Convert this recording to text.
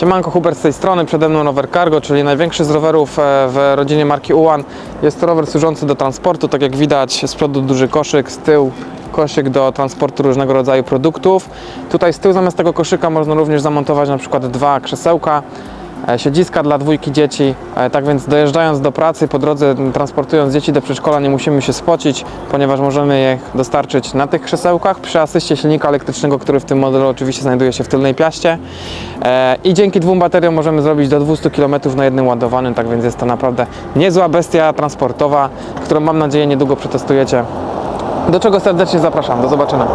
Siemanko, Hubert z tej strony, przede mną rower Cargo, czyli największy z rowerów e, w rodzinie marki Ułan. Jest to rower służący do transportu, tak jak widać z przodu duży koszyk, z tyłu koszyk do transportu różnego rodzaju produktów. Tutaj z tyłu zamiast tego koszyka można również zamontować na przykład dwa krzesełka, siedziska dla dwójki dzieci. E, Tak więc dojeżdżając do pracy, po drodze transportując dzieci do przedszkola nie musimy się spocić, ponieważ możemy je dostarczyć na tych krzesełkach przy asyście silnika elektrycznego, który w tym modelu oczywiście znajduje się w tylnej piaście. E, I dzięki dwóm bateriom możemy zrobić do 200 km na jednym ładowanym, tak więc jest to naprawdę niezła bestia transportowa, którą mam nadzieję niedługo przetestujecie. Do czego serdecznie zapraszam. Do zobaczenia.